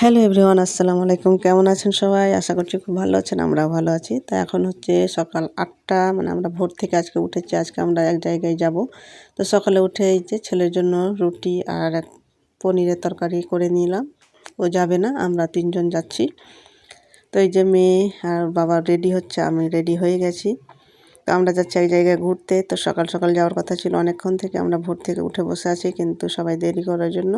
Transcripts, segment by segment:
Hello everyone, আসসালামু আলাইকুম। কেমন আছেন সবাই? আশা করছি খুব ভালো আছেন, আমরাও ভালো আছি। তা এখন হচ্ছে সকাল আটটা মানে আমরা ভোর থেকে আজকে উঠেছি, আজকে আমরা এক জায়গায় যাব। তো সকালে উঠে এই যে ছেলের জন্য রুটি আর এক পনিরের তরকারি করে নিলাম। ও যাবে না, আমরা তিনজন যাচ্ছি। তো এই যে মেয়ে আর বাবা রেডি হচ্ছে, আমি রেডি হয়ে গেছি। তো আমরা যাচ্ছি এক জায়গায় ঘুরতে। তো সকাল সকাল যাওয়ার কথা ছিল, অনেকক্ষণ থেকে আমরা ভোর থেকে উঠে বসে আছি, কিন্তু সবাই দেরি করার জন্য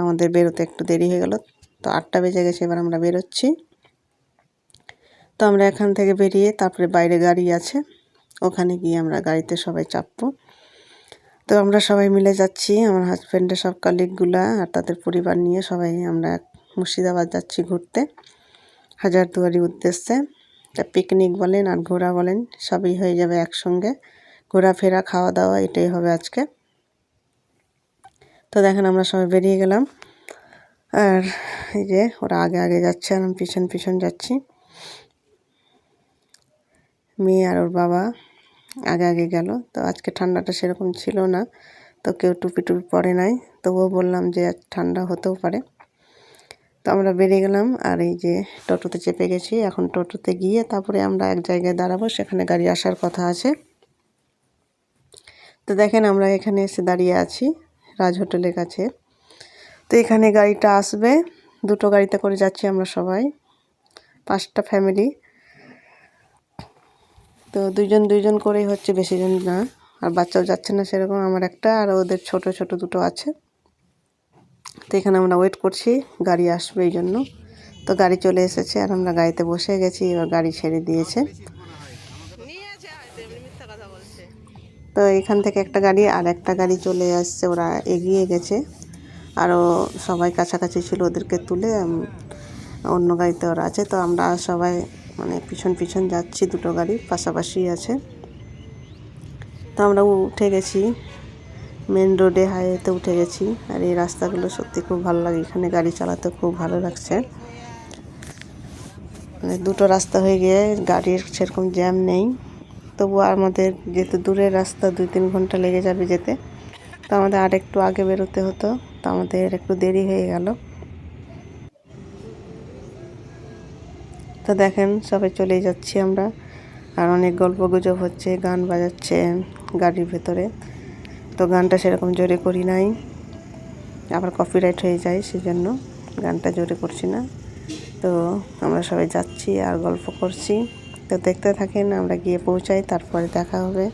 আমাদের বেরোতে একটু দেরি হয়ে গেল। তো আটটা বেজে গেছে, এবার আমরা বেরোচ্ছি। তো আমরা এখান থেকে বেরিয়ে তারপরে বাইরে গাড়ি আছে, ওখানে গিয়ে আমরা গাড়িতে সবাই চাপবো। তো আমরা সবাই মিলে যাচ্ছি, আমার হাজব্যান্ডের সব কালিগগুলা আর তাদের পরিবার নিয়ে সবাই আমরা মুর্শিদাবাদ যাচ্ছি ঘুরতে। হাজারদুয়ারি উদ্দেশ্যে তা পিকনিক বলেন আর ঘোরা বলেন, সবই হয়ে যাবে একসঙ্গে। ঘোরাফেরা, খাওয়া দাওয়া, এটাই হবে আজকে। তো দেখেন আমরা সবাই বেরিয়ে গেলাম। আর এই যে ওরা আগে আগে যাচ্ছে আর আমি পিছন পিছন যাচ্ছি। মেয়ে আর ওর বাবা আগে আগে গেল। তো আজকে ঠান্ডাটা সেরকম ছিল না, তো কেউ টুপি টুপি পরে নাই। তবুও বললাম যে আজ ঠান্ডা হতেও পারে। তো আমরা বেরিয়ে গেলাম আর এই যে টোটোতে চেপে গেছি। এখন টোটোতে গিয়ে তারপরে আমরা এক জায়গায় দাঁড়াবো, সেখানে গাড়ি আসার কথা আছে। তো দেখেন আমরা এখানে এসে দাঁড়িয়ে আছি রাজ হোটেলের কাছে। তো এখানে গাড়িটা আসবে। দুটো গাড়িতে করে যাচ্ছি আমরা সবাই। পাঁচটা ফ্যামিলি তো দুইজন দুইজন করেই হচ্ছে বেশি জন না। আর বাচ্চাও যাচ্ছে না সেরকম আমার একটা, আর ওদের ছোট ছোট দুটো আছে। তো এখানে আমরা ওয়েট করছি, গাড়ি আসবে এই জন্য। তো গাড়ি চলে এসেছে, আর আমরা গাড়িতে বসে গেছি, এবার গাড়ি ছেড়ে দিয়েছে। তো এখান থেকে একটা গাড়ি, আর একটা গাড়ি চলে আসছে, ওরা এগিয়ে গেছে। আরও সবাই কাছাকাছি ছিল ওদেরকে তুলে অন্য গাড়িতে ওরা আছে। তো আমরা সবাই মানে পিছন পিছন যাচ্ছি, দুটো গাড়ি পাশাপাশি আছে। তো আমরা উঠে গেছি মেন রোডে হাইওয়েতে উঠে গেছি। আর এই রাস্তাগুলো সত্যি খুব ভালো লাগে, এখানে গাড়ি চালাতে খুব ভালো লাগছে। মানে দুটো রাস্তা হয়ে গিয়ে গাড়ির সেরকম জ্যাম নেই। তবুও আমাদের যেহেতু দূরের রাস্তা, দুই তিন ঘণ্টা লেগে যাবে যেতে। তো আমাদের আর একটু আগে বেরোতে হতো। আমাদের একটু দেরি হয়ে গেল। তো দেখেন, সবাই চলে যাচ্ছি আমরা। আর অনেক গল্প গুজব হচ্ছে, গান বাজাচ্ছে গাড়ির ভেতরে। তো গানটা সেরকম জোরে করি নাই। আবার কপিরাইট হয়ে যায়, সেজন্য গানটা জোরে করছি না। তো আমরা সবাই যাচ্ছি আর গল্প করছি। তো দেখতে থাকেন, আমরা গিয়ে পৌঁছাই, তারপরে দেখা হবে।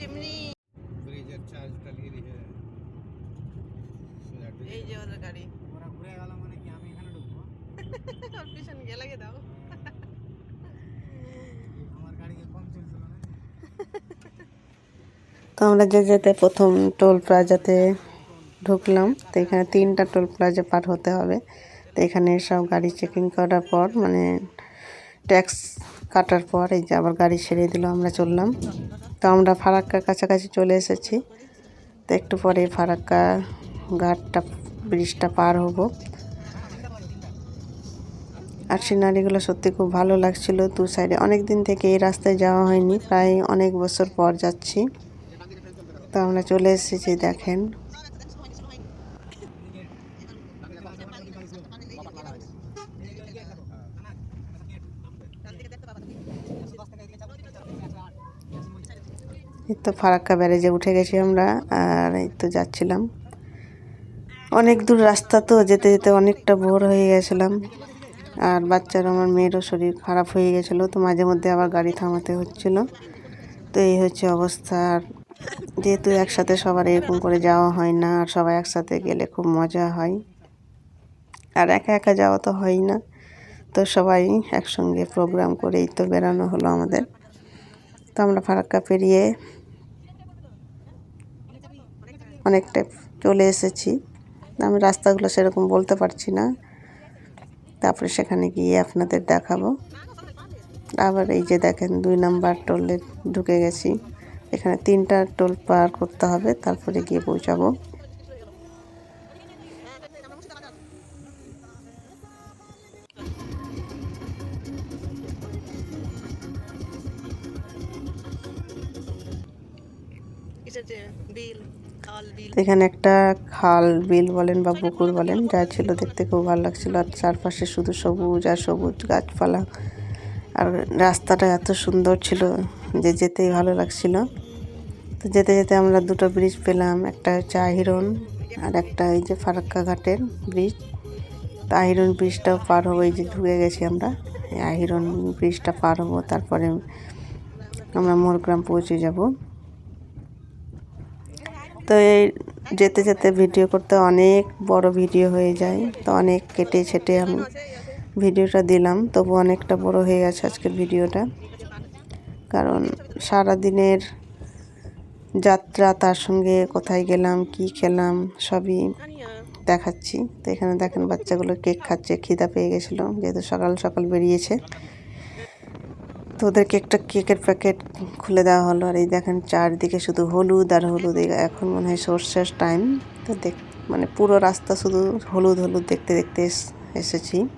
চিমনি এই যে ওদের গাড়ি। ওরা ঘুরে গেল মানে কি আমি এখানে ঢুকবো? পিছন গেলে দাও। আমার গাড়িকে কম চলছিল না। তো আমরা যে যেতে প্রথম টোল প্লাজাতে ঢুকলাম তো এখানে তিনটা টোল প্লাজা পার হতে হবে। তো এখানে সব গাড়ি চেকিং করার পর মানে ট্যাক্স কাটার পর এই যে আবার গাড়ি ছেড়ে দিল আমরা চললাম। তো আমরা ফারাক্কার কাছাকাছি চলে এসেছি। তো একটু পরে ফারাক্কা ঘাটটা, ব্রিজটা পার হব। আর সিনারিগুলো সত্যি খুব ভালো লাগছিল দু সাইডে। অনেক দিন থেকে এই রাস্তায় যাওয়া হয়নি, প্রায় অনেক বছর পর যাচ্ছি। তো আমরা চলে এসেছি, দেখেন এই তো ফারাক্কা ব্যারেজে উঠে গেছি আমরা, আর এই তো যাচ্ছিলাম। অনেক দূর রাস্তা তো, যেতে যেতে অনেকটা ভোর হয়ে গেছিলাম। আর বাচ্চার আমার মেয়েরও শরীর খারাপ হয়ে গেছিল, তো মাঝে মধ্যে আবার গাড়ি থামাতে হচ্ছিল। তো এই হচ্ছে অবস্থা, আর যেহেতু একসাথে সবার এরকম করে যাওয়া হয় না, আর সবাই একসাথে গেলে খুব মজা হয়। আর একা একা যাওয়া তো হয় না, তো সবাই একসঙ্গে প্রোগ্রাম করেই তো বেরানো হলো আমাদের। তো আমরা ফারাক্কা পেরিয়ে অনেকটা চলে এসেছি। আমি রাস্তাগুলো সেরকম বলতে পারছি না। তারপরে সেখানে গিয়ে আপনাদের দেখাবো। আবার এই যে দেখেন, দুই নাম্বার টোলে ঢুকে গেছি। এখানে তিনটা টোল পার করতে হবে, তারপরে গিয়ে পৌঁছাবো। এখানে একটা খাল বিল বলেন বা পুকুর বলেন, যা ছিল দেখতে খুব ভালো লাগছিল। আর চারপাশে শুধু সবুজ আর সবুজ গাছপালা। আর রাস্তাটা এত সুন্দর ছিল যে যেতেই ভালো লাগছিল। তো যেতে যেতে আমরা দুটো ব্রিজ পেলাম, একটা হচ্ছে আহিরন আর একটা এই যে ফারাক্কা ঘাটের ব্রিজ তো আহিরন ব্রিজটাও পার হব, এই যে ঢুকে গেছি আমরা। আহিরন ব্রিজটা পার হব, তারপরে আমরা মোরগ্রাম পৌঁছে যাব। তো এই যেতে যেতে ভিডিও করতে অনেক বড় ভিডিও হয়ে যায়। তো অনেক কেটে ছেটে আমি ভিডিওটা দিলাম। তবু অনেকটা বড় হয়ে গেছে আজকের ভিডিওটা। কারণ সারা দিনের যাত্রা, তার সঙ্গে কোথায় গেলাম, কি খেলাম, সবই দেখাচ্ছি। তো এখানে দেখেন বাচ্চাগুলো কেক খাচ্ছে, খিদা পেয়ে গেছিল, যেহেতু সকাল সকাল বেরিয়েছে। তো ওদেরকে একটা কেকের প্যাকেট খুলে দেওয়া হলো। আর এই দেখেন চারদিকে শুধু হলুদ আর হলুদ। এখন মনে হয় সর্ষের টাইম তো দেখ মানে পুরো রাস্তা শুধু হলুদ হলুদ দেখতে দেখতে এস- এসেছি।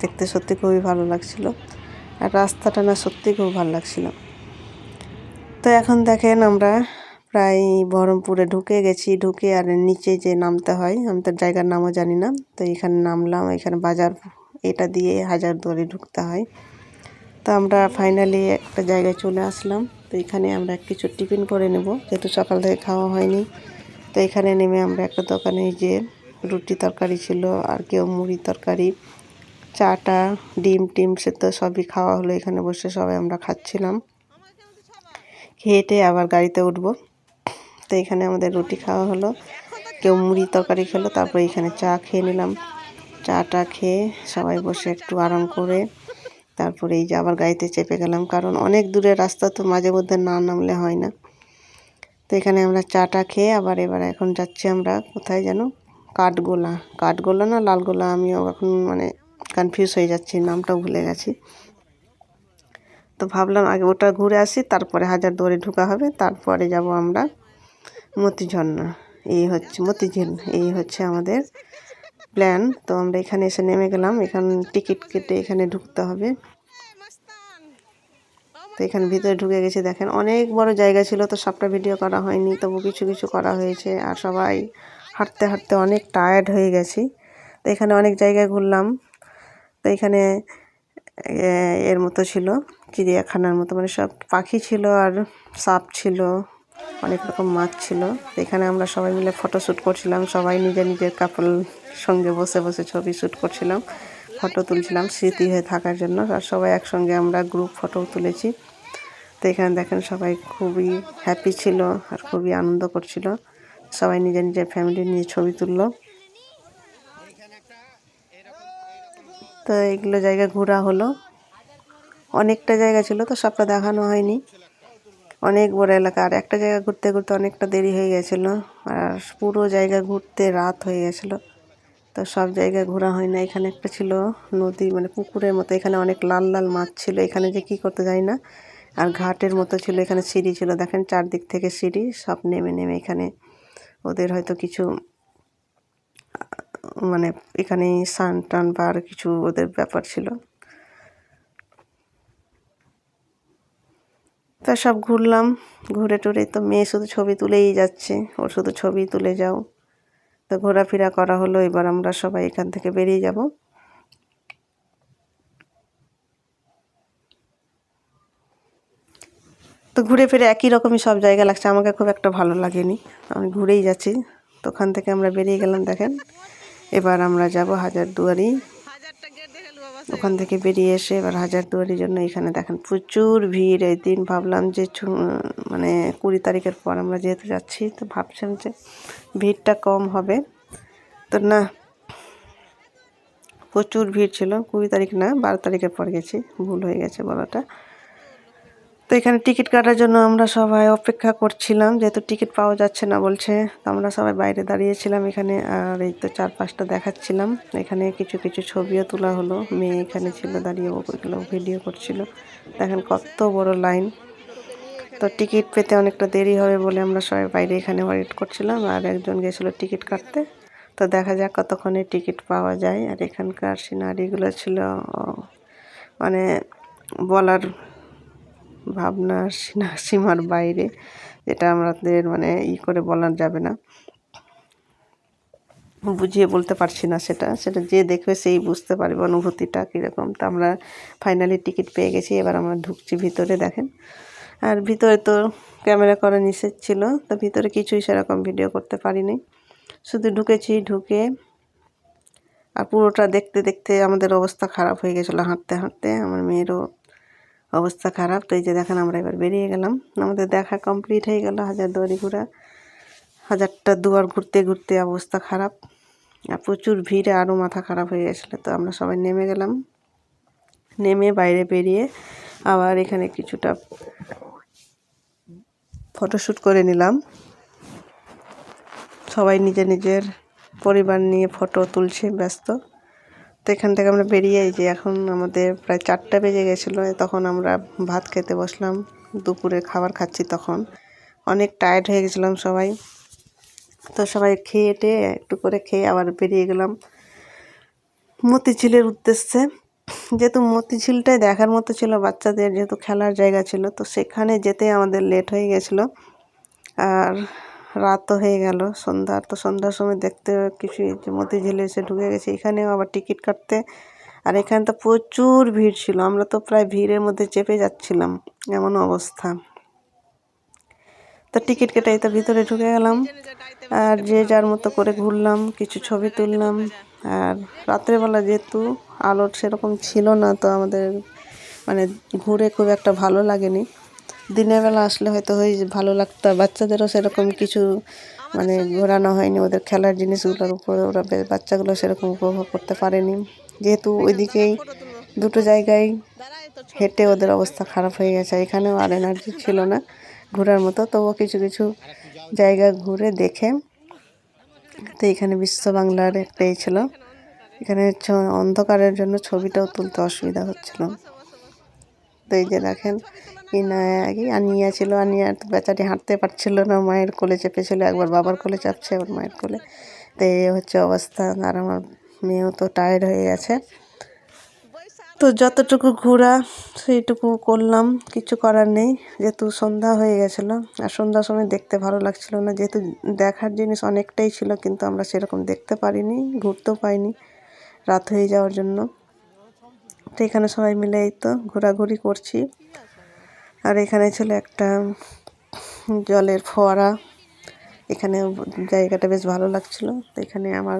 দেখতে সত্যি খুবই ভালো লাগছিল। আর রাস্তাটা না সত্যি খুব ভালো লাগছিল। তো এখন দেখেন আমরা প্রায় বহরমপুরে ঢুকে গেছি। ঢুকে আর নিচে যে নামতে হয়, আমি তো জায়গার নামও জানি না। তো এখানে নামলাম। এখানে বাজার, এটা দিয়ে হাজার দুয়ারে ঢুকতে হয়। তো আমরা ফাইনালি একটা জায়গায় চলে আসলাম। তো এখানে আমরা কিছু টিফিন করে নেব, যেহেতু সকাল থেকে খাওয়া হয়নি। তো এখানে নেমে আমরা একটা দোকানে যে রুটি তরকারি ছিল, আর কেউ মুড়ি তরকারি, চাটা, ডিম টিম সে তো সবই খাওয়া হলো। এখানে বসে সবাই আমরা খাচ্ছিলাম। খেয়েটে আবার গাড়িতে উঠবো। তো এখানে আমাদের রুটি খাওয়া হলো। কেউ মুড়ি তরকারি খেলো, তারপরে এখানে চা খেয়ে নিলাম। চাটা খেয়ে সবাই বসে একটু আরাম করে তারপরে এই যে আবার গাড়িতে চেপে গেলাম, কারণ অনেক দূরের রাস্তা তো মাঝে মধ্যে না নামলে হয় না। তো এখানে আমরা চাটা খেয়ে আবার এবার এখন যাচ্ছি আমরা, কোথায় যেন? কাঠগোলা। কাঠগোলা না লালগোলা আমিও এখন মানে কনফিউজ হয়ে যাচ্ছি, নামটাও ভুলে গেছি। তো ভাবলাম আগে ওটা ঘুরে আসি, তারপরে হাজার দুয়ারে ঢোকা হবে, তারপরে যাব আমরা মতি ঝর্ণা এই হচ্ছে মতিঝিল, এই হচ্ছে আমাদের প্ল্যান তো আমরা এখানে এসে নেমে গেলাম। এখান টিকিট কেটে এখানে ঢুকতে হবে। তো এখানে ভিতরে ঢুকে গেছি। দেখেন, অনেক বড় জায়গা ছিল তো সবটা ভিডিও করা হয়নি। তবু কিছু কিছু করা হয়েছে। আর সবাই হাঁটতে হাঁটতে অনেক টায়ার্ড হয়ে গেছি। তো এখানে অনেক জায়গায় ঘুরলাম। তো এখানে এর মতো ছিল। চিড়িয়াখানার মতো। মানে সব পাখি ছিল আর সাপ ছিল। অনেক রকম মাছ ছিল। এখানে আমরা সবাই মিলে ফটো শ্যুট করছিলাম। সবাই নিজের নিজের কাপল সঙ্গে বসে বসে ছবি শ্যুট করছিলাম ফটো তুলছিলাম স্মৃতি হয়ে থাকার জন্য। আর সবাই একসঙ্গে আমরা গ্রুপ ফটো তুলেছি। তো এখানে দেখেন সবাই খুবই হ্যাপি ছিল আর খুবই আনন্দ করছিল। সবাই নিজের নিজের ফ্যামিলি নিয়ে ছবি তুললো। তো এইগুলো জায়গা ঘোরা হলো। অনেকটা জায়গা ছিল তো সবটা দেখানো হয়নি। অনেক বড় এলাকা। আর একটা জায়গা ঘুরতে ঘুরতে অনেকটা দেরি হয়ে গেছিল। আর পুরো জায়গা ঘুরতে রাত হয়ে গেছিল। তো সব জায়গায় ঘোরা হয় না। এখানে একটা ছিল নদী মানে পুকুরের মতো। এখানে অনেক লাল লাল মাছ ছিল। এখানে যে কী করতে যাই না। আর ঘাটের মতো ছিল। এখানে সিঁড়ি ছিল। দেখেন চারদিক থেকে সিঁড়ি। সব নেমে নেমে এখানে ওদের হয়তো কিছু মানে এখানে সান টান বা আর কিছু ওদের ব্যাপার ছিল। তা সব ঘুরলাম। ঘুরে টুরে তো মেয়ে শুধু ছবি তুলেই যাচ্ছে। ওর শুধু ছবি তুলে যাও। তো ঘোরাফেরা করা হলো, এবার আমরা সবাই এখান থেকে বেরিয়ে যাব। তো ঘুরে ফিরে একই রকমই সব জায়গা লাগছে। আমাকে খুব একটা ভালো লাগেনি। আমি ঘুরেই যাচ্ছি। তো ওখান থেকে আমরা বেরিয়ে গেলাম, দেখেন। এবার আমরা যাব হাজারদুয়ারি। ওখান থেকে বেরিয়ে এসে এবার হাজার দুয়ারির জন্য এখানে দেখেন প্রচুর ভিড়। এই দিন ভাবলাম যে মানে কুড়ি তারিখের পর আমরা যেহেতু যাচ্ছি, তো ভাবছিলাম যে ভিড়টা কম হবে। তো না, প্রচুর ভিড় ছিল। কুড়ি তারিখ না, বারো তারিখের পর গেছি। ভুল হয়ে গেছে বলাটা। তো এখানে টিকিট কাটার জন্য আমরা সবাই অপেক্ষা করছিলাম, যেহেতু টিকিট পাওয়া যাচ্ছে না বলছে, তো আমরা সবাই বাইরে দাঁড়িয়েছিলাম এখানে, আর এই তো চার পাঁচটা দেখাচ্ছিলাম। এখানে কিছু কিছু ছবিও তোলা হলো, মেয়ে এখানে ছিল দাঁড়িয়ে ভিডিও করছিল। দেখেন কত বড় লাইন। তো টিকিট পেতে অনেকটা দেরি হবে বলে আমরা সবাই বাইরে এখানে ওয়েট করছিলাম, আর একজন গেছিল টিকিট কাটতে। তো দেখা যাক কতক্ষণে টিকিট পাওয়া যায়, আর এখানকার সিনারিগুলো ছিল মানে বলার ভাবনা সীমার বাইরে, যেটা আমাদের মানে ই করে বলা যাবে না। বুঝিয়ে বলতে পারছি না সেটা। সেটা যে দেখবে সেই বুঝতে পারবে অনুভূতিটা কীরকম। তো আমরা ফাইনালি টিকিট পেয়ে গেছি, এবার আমরা ঢুকছি ভিতরে, দেখেন। আর ভিতরে তো ক্যামেরা করা নিষেধ ছিল, তো ভিতরে কিছুই সেরকম ভিডিও করতে পারিনি। শুধু ঢুকেছি, ঢুকে আর পুরোটা দেখতে দেখতে আমাদের অবস্থা খারাপ হয়ে গেছিল, হাঁটতে হাঁটতে। আমার মেয়েরও অবস্থা খারাপ, তো এই যে দেখেন আমরা এবার বেরিয়ে গেলাম। আমাদের দেখা কমপ্লিট হয়ে গেল, হাজার দুয়ারি ঘোরা। হাজারটা দুয়ার ঘুরতে ঘুরতে অবস্থা খারাপ। আর প্রচুর ভিড়ে আরও মাথা খারাপ হয়ে গেছিল, তো আমরা সবাই নেমে গেলাম। নেমে বাইরে বেরিয়ে আবার এখানে কিছুটা ফটোশ্যুট করে নিলাম। সবাই নিজের নিজের পরিবার নিয়ে ফটো তুলছে, ব্যস্ত। তো এখান থেকে আমরা বেরিয়ে যে এখন আমাদের প্রায় চারটা বেজে গেছিল, তখন আমরা ভাত খেতে বসলাম, দুপুরে খাবার খাচ্ছি তখন। অনেক টায়ার্ড হয়ে গেছিলাম সবাই। তো সবাই খেয়ে টেয়ে একটু করে খেয়ে আবার বেরিয়ে গেলাম মতিঝিলের উদ্দেশ্যে। যেহেতু মতিঝিলটাই দেখার মতো ছিল, বাচ্চাদের যেহেতু খেলার জায়গা ছিল, তো সেখানে যেতে আমাদের লেট হয়ে গেছিল। আর রাতও হয়ে গেল, সন্ধ্যা। তো সন্ধ্যার সময় দেখতে কিছু মতিঝিলে এসে ঢুকে গেছে। এখানেও আবার টিকিট কাটতে। আর এখানে তো প্রচুর ভিড় ছিল। আমরা তো প্রায় ভিড়ের মধ্যে চেপে যাচ্ছিলাম। এমন অবস্থা। তো টিকিট কেটে তো ভিতরে ঢুকে গেলাম। আর যে যার মতো করে ঘুরলাম, কিছু ছবি তুললাম। আর রাত্রেবেলা যেহেতু আলোর সেরকম ছিল না, তো আমাদের মানে ঘুরে খুব একটা ভালো লাগেনি। দিনের বেলা আসলে হয়তো ওই ভালো লাগতো বাচ্চাদেরও সেরকম কিছু মানে ঘোরানো হয়নি। ওদের খেলার জিনিসগুলোর উপরে ওরা বাচ্চাগুলো সেরকম উপভোগ করতে পারেনি। যেহেতু ওইদিকেই দুটো জায়গায় হেঁটে ওদের অবস্থা খারাপ হয়ে গেছে। এখানেও আর এনার্জি ছিল না ঘোরার মতো। তবুও কিছু কিছু জায়গা ঘুরে দেখে তো এখানে বিশ্ব বাংলার একটা ছিল। এখানে অন্ধকারের জন্য ছবিটাও তুলতে অসুবিধা হচ্ছিল। তো এই যে দেখেন, ইনায়া কি আনিয়া ছিল, আনিয়া তো বেচারি হাঁটতে পারছিল না, মায়ের কোলে চেপেছিল একবার বাবার কোলে চাপছে, আবার মায়ের কোলে। তো এই হচ্ছে অবস্থা, আর আমার মেয়েও তো টায়ার্ড হয়ে গেছে। তো যতটুকু ঘোরা, সেইটুকু করলাম, কিছু করার নেই, যেহেতু সন্ধ্যা হয়ে গেছিল, আর সন্ধ্যার সময় দেখতে ভালো লাগছিল না, যেহেতু দেখার জিনিস অনেকটাই ছিল, কিন্তু আমরা সেরকম দেখতে পারিনি, ঘুরতেও পাইনি, রাত হয়ে যাওয়ার জন্য। তো এখানে সবাই মিলে এই তো ঘোরাঘুরি করছি। আর এখানে ছিল একটা জলের ফোয়ারা। এখানে জায়গাটা বেশ ভালো লাগছিল। তো এখানে আমার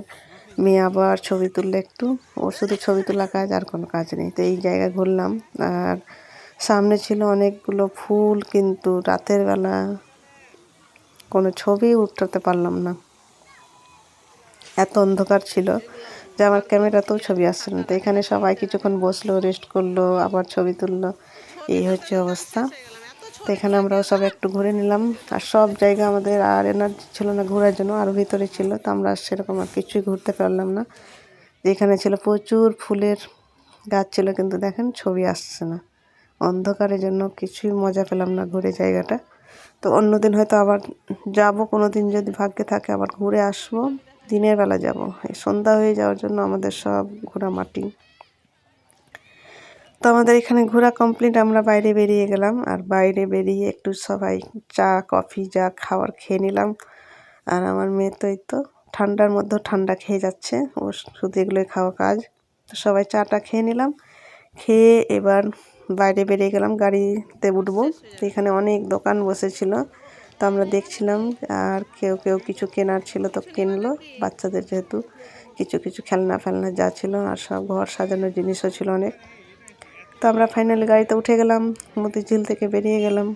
মেয়ে আবার ছবি তুললে একটু। ওর শুধু ছবি তোলা কাজ আর কোনো কাজ নেই। তো এই জায়গা ঘুরলাম। আর সামনে ছিল অনেকগুলো ফুল, কিন্তু রাতের বেলা কোনো ছবি উঠাতে পারলাম না। এত অন্ধকার ছিল। যে আমার ক্যামেরাতেও ছবি আসছে না, তো এখানে সবাই কিছুক্ষণ বসল রেস্ট করল, আবার ছবি তুললো। এই হচ্ছে অবস্থা। তো এখানে আমরাও সব একটু ঘুরে নিলাম। আর সব জায়গা আমাদের আর এনার্জি ছিল না ঘোরার জন্য আরও ভিতরে ছিল, তো আমরা সেরকম আর কিছুই ঘুরতে পারলাম না। এখানে ছিল প্রচুর ফুলের গাছ ছিল, কিন্তু দেখেন ছবি আসছে না। অন্ধকারের জন্য কিছুই মজা পেলাম না ঘুরে জায়গাটা। তো অন্যদিন হয়তো আবার যাব কোনো দিন যদি ভাগ্যে থাকে আবার ঘুরে আসব। দিনের বেলা যাব। এই সন্ধ্যা হয়ে যাওয়ার জন্য আমাদের সব ঘোরা মাটি। তো আমাদের এখানে ঘোরা কমপ্লিট আমরা বাইরে বেরিয়ে গেলাম। আর বাইরে বেরিয়ে একটু সবাই চা, কফি, যা খাবার খেয়ে নিলাম। আর আমার মেয়ে তো এই তো ঠান্ডার মধ্যে ঠান্ডা খেয়ে যাচ্ছে। ও শুধু এগুলোই খাওয়া কাজ। তো সবাই চাটা খেয়ে নিলাম। খেয়ে এবার বাইরে বেরিয়ে গেলাম, গাড়িতে উঠবো। এখানে অনেক দোকান বসেছিল। তো আমরা দেখছিলাম, আর কেউ কেউ কিছু কেনার ছিল তো কিনলো। বাচ্চাদের যেহেতু কিছু কিছু খেলনা ফেলনা যা ছিল, আর সব ঘর সাজানোর জিনিসও ছিল অনেক। তো আমরা ফাইনালি গাড়িতে উঠে গেলাম মতিঝিল থেকে বেরিয়ে গেলাম।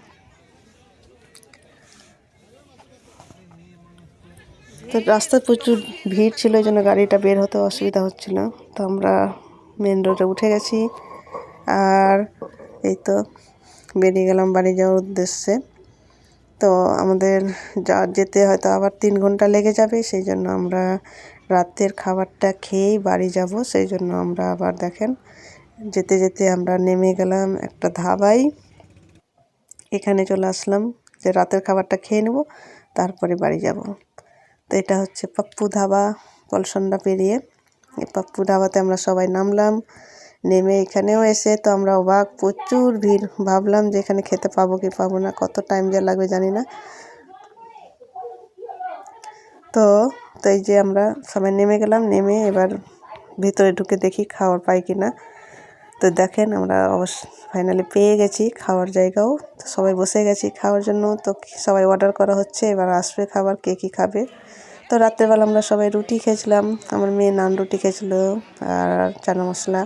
তো রাস্তায় প্রচুর ভিড় ছিল, এই জন্য গাড়িটা বের হতে অসুবিধা হচ্ছিল। তো আমরা মেন রোডে উঠে গেছি, আর এই তো বেরিয়ে গেলাম বাড়ি যাওয়ার উদ্দেশ্যে। তো আমাদের যা যেতে হয়তো আবার তিন ঘণ্টা লেগে যাবে, সেই জন্য আমরা রাতের খাবারটা খেয়েই বাড়ি যাব। সেই জন্য আমরা আবার দেখেন, যেতে যেতে আমরা নেমে গেলাম একটা ধাবায়। এখানে চলে আসলাম যে রাতের খাবারটা খেয়ে নেব, তারপরে বাড়ি যাব। তো এটা হচ্ছে পাপ্পু ধাবা পলসন্ডা পেরিয়ে। এই পাপ্পু ধাবাতে আমরা সবাই নামলাম। নেমে এখানেও এসে তো আমরা অবাক, প্রচুর ভিড়। ভাবলাম যে এখানে খেতে পাবো কি পাবো না, কত টাইম যা লাগবে জানি না। তো তো এই যে আমরা সবাই নেমে গেলাম, নেমে এবার ভিতরে ঢুকে দেখি খাবার পাই কি না। তো দেখেন আমরা অবশ্য ফাইনালি পেয়ে গেছি খাওয়ার জায়গাও। তো সবাই বসে গেছি খাওয়ার জন্য। তো সবাই অর্ডার করা হচ্ছে, এবার আসবে খাবার, কে কী খাবে। তো রাত্রেবেলা আমরা সবাই রুটি খেয়েছিলাম, আমার মেয়ে নান রুটি খেয়েছিল আর চানা মশলা।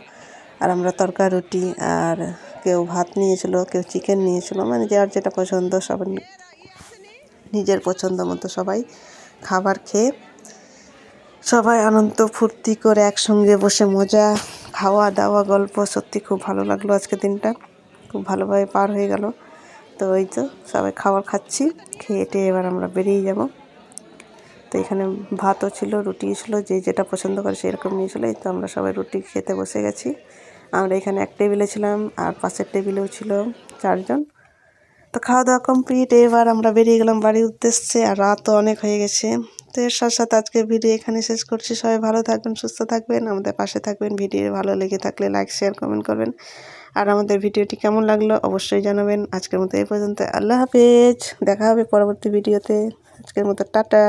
আর আমরা তরকা রুটি আর কেউ ভাত নিয়েছিল, কেউ চিকেন নিয়েছিল মানে যার যেটা পছন্দ সব নিজের পছন্দ মতো সবাই খাবার খেয়ে সবাই আনন্দ ফুর্তি করে একসঙ্গে বসে মজা খাওয়া দাওয়া গল্প, সত্যি খুব ভালো লাগল আজকে দিনটা। খুব ভালোভাবে পার হয়ে গেল। তো ওই তো, সবাই খাবার খাচ্ছি খেয়ে টেয়ে এবার আমরা বেরিয়ে যাব। তো এখানে ভাতও ছিল রুটি ছিল, যে যেটা পছন্দ করে সেরকম নিয়েছিল এই তো আমরা সবাই রুটি খেতে বসে গেছি। আমরা এখানে এক টেবিলে ছিলাম আর পাশের টেবিলেও ছিল চারজন। তো খাওয়া দাওয়া কমপ্লিট, এবার আমরা বেরিয়ে গেলাম বাড়ির উদ্দেশ্যে আর রাতও অনেক হয়ে গেছে। তো এর সাথে সাথে আজকে ভিডিও এখানে শেষ করছি। সবাই ভালো থাকবেন, সুস্থ থাকবেন, আমাদের পাশে থাকবেন। ভিডিও ভালো লেগে থাকলে লাইক, শেয়ার, কমেন্ট করবেন। আর আমাদের ভিডিওটি কেমন লাগল অবশ্যই জানাবেন। আজকের মতো এই পর্যন্ত, আল্লাহ হাফেজ। দেখা হবে পরবর্তী ভিডিওতে। আজকের মতো, টাটা।